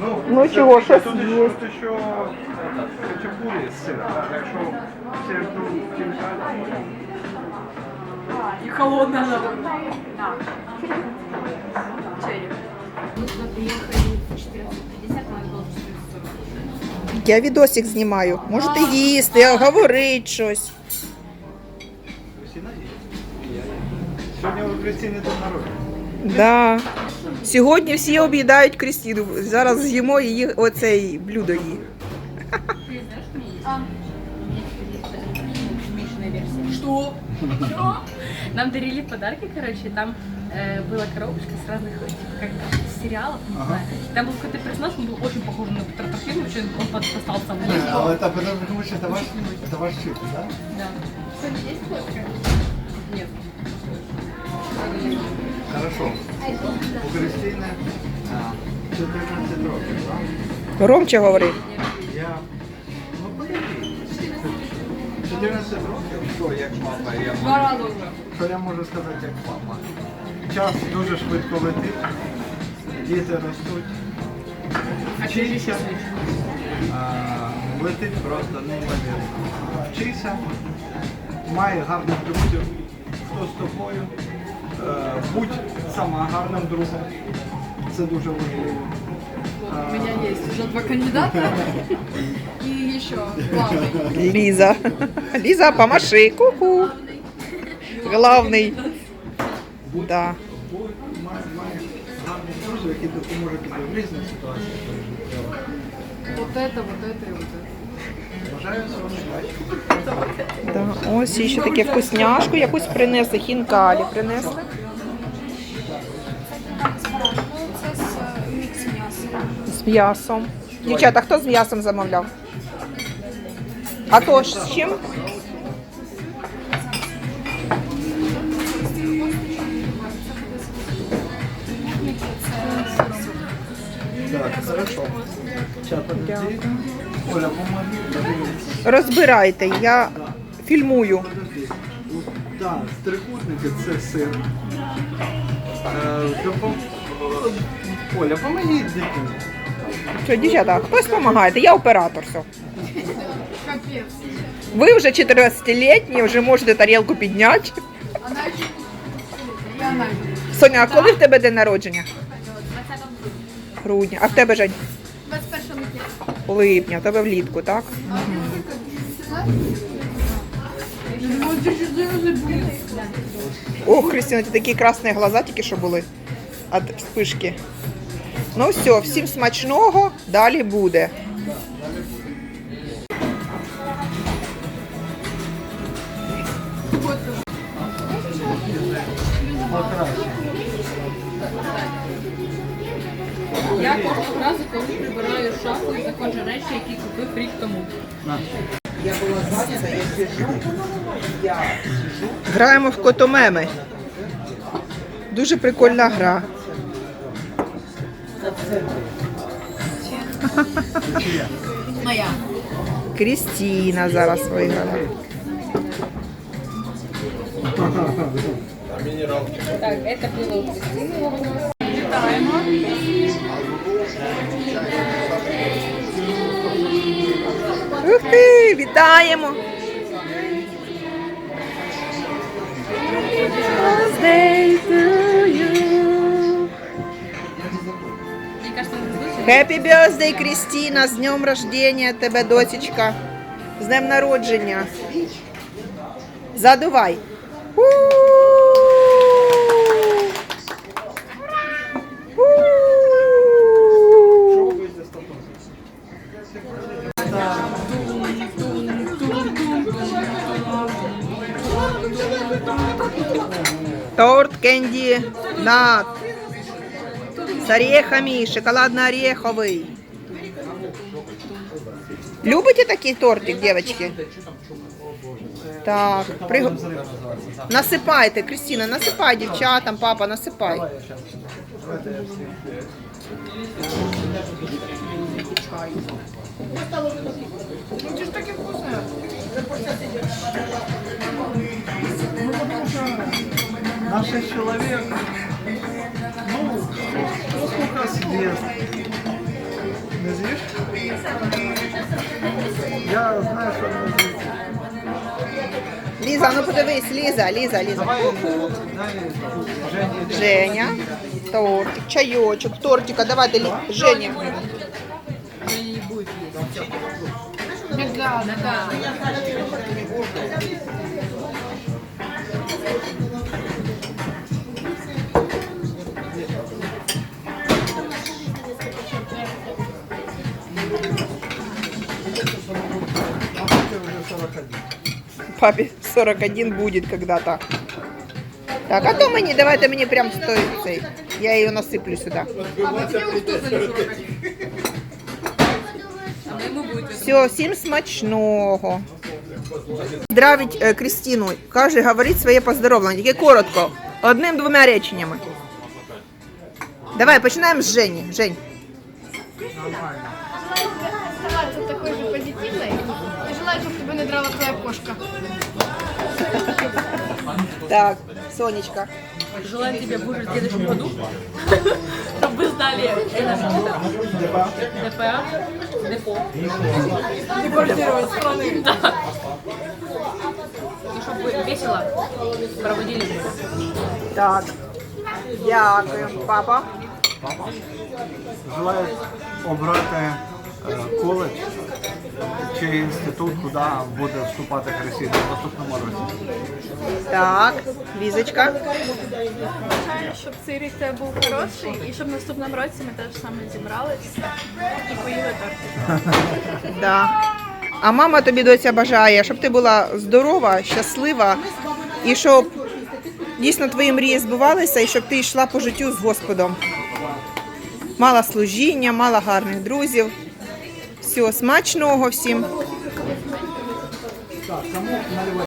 Ну, Ну, чого, щось тут, є. тут ще хачапурі з сиром. Так що все жду хінкалі. И холодная она. Да. Чай. Мы туда приехали в 14.50, надо было в 14.40. Я відосик знімаю. Можете їсти, говорити щось. Кристина є? Сьогодні у Кристини день народження. Да. Сьогодні всі об'їдають Крістіну. Зараз з'їмо її оцей блюдо її. Ты знаешь, у меня есть? А. У меня есть даже уменьшенная версия. Что? Нам дарили подарки, короче, там э, была коробочка с разных типа, как сериалов, не знаю. Там был какой-то персонаж, он был очень похож на Петра Трофимовича, он под- достался в лес. Але это потому что это ваш, это ваш чип, да? Да. Что, есть фотка? Нет. Хорошо. У Кристини 14 років, так? Громче говори. Я... Ну, подожди. 14 років? Що, як мама? Я Два можу, що я можу сказати, як мама? Час дуже швидко летить, діти ростуть. Вчися. Летить просто неймовірно. Вчися, має гарних друзів, хто з тобою. Е, Будь сама гарним другом. Це дуже важливо. Вот, у меня есть уже два кандидата. И еще главный. Ліза. Ліза, помаши. Ку-ку. Главний. Да. Будь, має, має гарних друзів, які допоможуть тобі в різних ситуаціях. Вот это, вот это и вот это. Да. Ось ще таке вкусняшку якусь принесли, хінкалі принесли. З м'ясом. Дівчата, хто з м'ясом замовляв? А то ж з чим? Так, хорошо. Сейчас, Розбирайте, я фільмую. Так, трикутники це сир. Оля, помогіть дитині. Що, дівчата, хтось допомагає, я оператор. Все. Ви вже 14-літні, вже можете тарілку підняти. Соня, а коли в тебе день народження? Грудня. А в тебе Жень? 21 липня. Тебе влітку, так? Вот здесь же звезды были. О, Христина, ти такі красні глаза тільки що були від вспишки. Ну все, всім смачного, далі буде. Покраще. Я кожного разу, коли прибираю шафу, знаходжу речі, які купив рік тому. Граємо в котомеми. Дуже прикольна гра. Моя. Крістіна зараз виграла. Так, это было у Кристины. Ух ти, вітаємо! Happy birthday, Крістіна, з днем рождения тебе, дочечка. З днем народження. Задувай. У! Торт кэнди, нат с орехами, шоколадно-ореховый. Любите такие тортик, девочки? Так, при... насыпайте, Кристина, насыпай девчатам, папа, насыпай. Ну, же такие вкусные. вкусно. Наш человек, ну, ну, сколько з'їсть. Не з'їш? Я знаю, що не з'їсть. Ліза, ну подивись, Ліза, Ліза, Ліза. Давай, е, дай Жені. Женя, тортик, чайочок, тортика, давайте, Лі- Женя. Ти вже 41. Папе 41 будет когда-то. Так, а то мені, давайте мені прям стоїть цей. Я її насиплю сюди. Все, всім смачного. Здравить е, Крістіну. Каже, говорить своє поздоровлення. Тільки коротко. Одним-двома реченнями. Давай, починаємо з Жені. Жень. Оставаться Желаю, чтобы тебя не драла твоя кошка. Так, Сонечка. Желаю тебе в в следующем году, чтобы вы сдали это ДПА, депо. Депортировать страны. Да. И чтобы вы весело проводили. Так. Дякую, папа. Желаю обрати коледж чи інститут, куди буде вступати Христина в наступному році. Так, Лізочка. Бажаю, щоб цей рік тебе був хороший і щоб в наступному році ми теж саме зібрались і поїли торт. Да. А мама тобі доця бажає, щоб ти була здорова, щаслива і щоб дійсно твої мрії збувалися і щоб ти йшла по життю з Господом. Мала служіння, мала гарних друзів. Всього смачного всім.